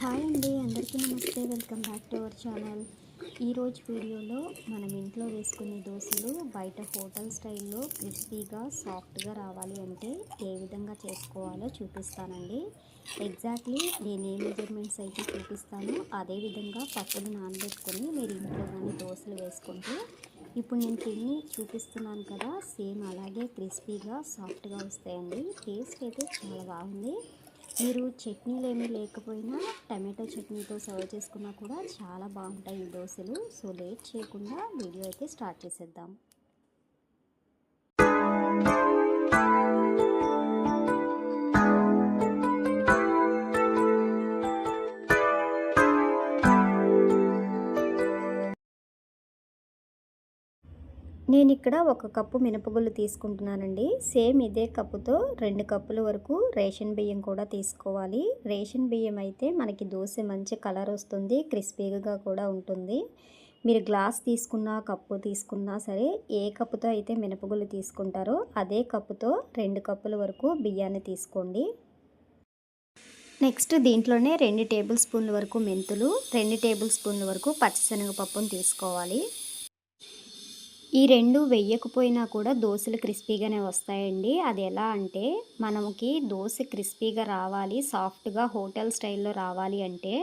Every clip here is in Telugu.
హాయ్ అండి welcome back to our channel. ఈరోజు వీడియోలో మనం ఇంట్లో వేసుకునే దోశలు బయట హోటల్ స్టైల్లో క్రిస్పీగా సాఫ్ట్గా రావాలి అంటే ఏ విధంగా చేసుకోవాలో చూపిస్తానండి. ఎగ్జాక్ట్లీ నేను ఏ మెజర్మెంట్స్ అయితే చూపిస్తానో అదే విధంగా పప్పులు నానబెట్టుకొని మీరు ఇంట్లో కానీ దోశలు వేసుకుంటే ఇప్పుడు నేను తిని చూపిస్తున్నాను కదా సేమ్ అలాగే క్రిస్పీగా సాఫ్ట్గా వస్తాయండి. టేస్ట్ అయితే చాలా బాగుంది. మీరు చట్నీలు ఏమీ లేకపోయినా టమాటో చట్నీతో సర్వ్ చేసుకున్నా కూడా చాలా బాగుంటాయి ఈ దోశలు. సో లేట్ చేయకుండా వీడియో అయితే స్టార్ట్ చేసేద్దాం. నేను ఇక్కడ ఒక కప్పు మినపగుళ్ళు తీసుకుంటున్నానండి. సేమ్ ఇదే కప్పుతో రెండు కప్పుల వరకు రేషన్ బియ్యం కూడా తీసుకోవాలి. రేషన్ బియ్యం అయితే మనకి దోశ మంచి కలర్ వస్తుంది క్రిస్పీగా కూడా ఉంటుంది. మీరు గ్లాస్ తీసుకున్నా కప్పు తీసుకున్నా సరే ఏ కప్పుతో అయితే మినపగుళ్ళు తీసుకుంటారో అదే కప్పుతో రెండు కప్పుల వరకు బియ్యాన్ని తీసుకోండి. నెక్స్ట్ దీంట్లోనే రెండు టేబుల్ స్పూన్ల వరకు మెంతులు రెండు టేబుల్ స్పూన్ల వరకు పచ్చిశనగపప్పును తీసుకోవాలి. ఈ రెండు వెయ్యకపోయినా కూడా దోశలు క్రిస్పీగానే వస్తాయండి. అది ఎలా అంటే మనకి దోశ క్రిస్పీగా రావాలి సాఫ్ట్గా హోటల్ స్టైల్లో రావాలి అంటే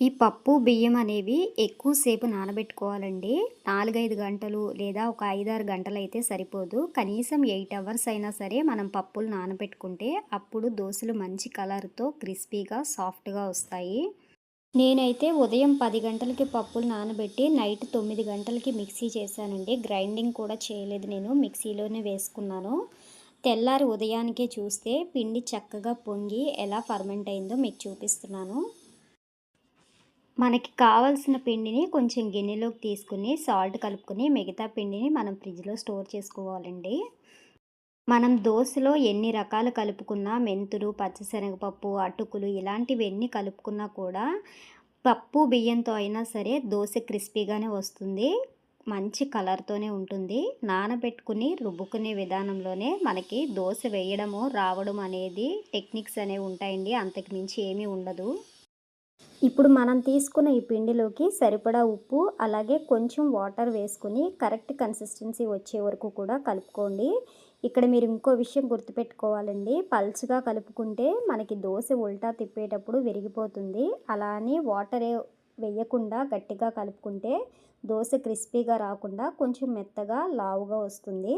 ఈ పప్పు బియ్యం అనేవి ఎక్కువసేపు నానబెట్టుకోవాలండి. నాలుగైదు గంటలు లేదా ఒక ఐదారు గంటలు అయితే సరిపోదు. కనీసం ఎయిట్ అవర్స్ అయినా సరే మనం పప్పులు నానబెట్టుకుంటే అప్పుడు దోశలు మంచి కలర్తో క్రిస్పీగా సాఫ్ట్గా వస్తాయి. నేనైతే ఉదయం పది గంటలకి పప్పులు నానబెట్టి నైట్ తొమ్మిది గంటలకి మిక్సీ చేశానండి. గ్రైండింగ్ కూడా చేయలేదు నేను మిక్సీలోనే వేసుకున్నాను. తెల్లారి ఉదయానికే చూస్తే పిండి చక్కగా పొంగి ఎలా ఫర్మెంట్ అయిందో మీకు చూపిస్తున్నాను. మనకి కావాల్సిన పిండిని కొంచెం గిన్నెలోకి తీసుకుని సాల్ట్ కలుపుకొని మిగతా పిండిని మనం ఫ్రిడ్జ్లో స్టోర్ చేసుకోవాలండి. మనం దోశలో ఎన్ని రకాలు కలుపుకున్నా మెంతులు పచ్చశనగపప్పు అటుకులు ఇలాంటివి ఎన్ని కలుపుకున్నా కూడా పప్పు బియ్యంతో అయినా సరే దోశ క్రిస్పీగానే వస్తుంది. మంచి కలర్తోనే ఉంటుంది. నానబెట్టుకుని రుబ్బుకునే విధానంలోనే మనకి దోశ వేయడము రావడం అనేది టెక్నిక్స్ అనేవి ఉంటాయండి. అంతకు మించి ఏమీ ఉండదు. ఇప్పుడు మనం తీసుకున్న ఈ పిండిలోకి సరిపడా ఉప్పు అలాగే కొంచెం వాటర్ వేసుకుని కరెక్ట్ కన్సిస్టెన్సీ వచ్చే వరకు కూడా కలుపుకోండి. ఇక్కడ మీరు ఇంకో విషయం గుర్తుపెట్టుకోవాలండి. పల్చగా కలుపుకుంటే మనకి దోశ ఉల్టా తిప్పేటప్పుడు విరిగిపోతుంది. అలా అని వాటర్ వేయకుండా గట్టిగా కలుపుకుంటే దోశ క్రిస్పీగా రాకుండా కొంచెం మెత్తగా లావుగా వస్తుంది.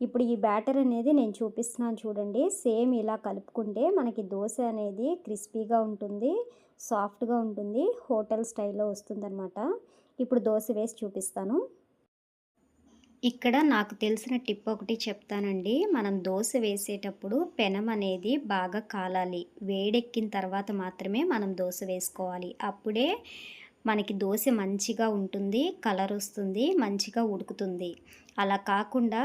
ఇప్పుడు ఈ బ్యాటర్ అనేది నేను చూపిస్తున్నాను చూడండి. సేమ్ ఇలా కలుపుకుంటే మనకి దోశ అనేది క్రిస్పీగా ఉంటుంది. సాఫ్ట్గా ఉంటుంది హోటల్ స్టైల్లో వస్తుందన్నమాట. ఇప్పుడు దోశ వేసి చూపిస్తాను. ఇక్కడ నాకు తెలిసిన టిప్ ఒకటి చెప్తానండి. మనం దోశ వేసేటప్పుడు పెనం అనేది బాగా కాలాలి. వేడెక్కిన తర్వాత మాత్రమే మనం దోశ వేసుకోవాలి. అప్పుడే మనకి దోశ మంచిగా ఉంటుంది కలర్ వస్తుంది మంచిగా ఉడుకుతుంది. అలా కాకుండా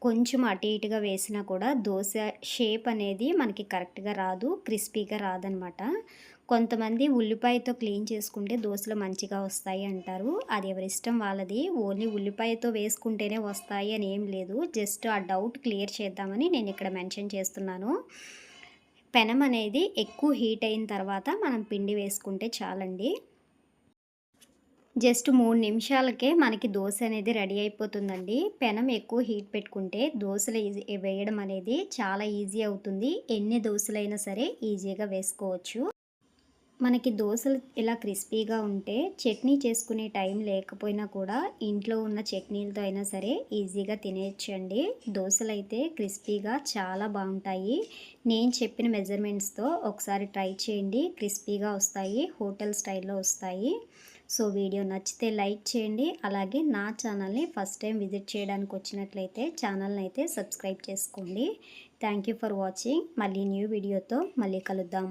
కొంచెం అటు ఇటుగా వేసినా కూడా దోశ షేప్ అనేది మనకి కరెక్ట్గా రాదు క్రిస్పీగా రాదనమాట. కొంతమంది ఉల్లిపాయతో క్లీన్ చేసుకుంటే దోశలు మంచిగా వస్తాయి అంటారు. అది ఎవరిష్టం వాళ్ళది. ఓన్లీ ఉల్లిపాయతో వేసుకుంటేనే వస్తాయి అని ఏం లేదు. జస్ట్ ఆ డౌట్ క్లియర్ చేద్దామని నేను ఇక్కడ మెన్షన్ చేస్తున్నాను. పెనం అనేది ఎక్కువ హీట్ అయిన తర్వాత మనం పిండి వేసుకుంటే చాలండి. జస్ట్ మూడు నిమిషాలకే మనకి దోశ అనేది రెడీ అయిపోతుందండి. పెనం ఎక్కువ హీట్ పెట్టుకుంటే దోశలు వేయడం అనేది చాలా ఈజీ అవుతుంది. ఎన్ని దోశలైనా సరే ఈజీగా వేసుకోవచ్చు. మనకి దోశలు ఇలా క్రిస్పీగా ఉంటే చట్నీ చేసుకునే టైం లేకపోయినా కూడా ఇంట్లో ఉన్న చట్నీలతో అయినా సరే ఈజీగా తినేయచ్చండి. దోశలు అయితే క్రిస్పీగా చాలా బాగుంటాయి. నేను చెప్పిన మెజర్మెంట్స్తో ఒకసారి ట్రై చేయండి. క్రిస్పీగా వస్తాయి హోటల్ స్టైల్లో వస్తాయి. సో వీడియో నచ్చితే లైక్ చేయండి. అలాగే నా ఛానల్ని ఫస్ట్ టైం విజిట్ చేయడానికి వచ్చినట్లయితే ఛానల్ని అయితే సబ్స్క్రైబ్ చేసుకోండి. Thank for watching. మళ్ళీ న్యూ వీడియోతో మళ్ళీ కలుద్దాం.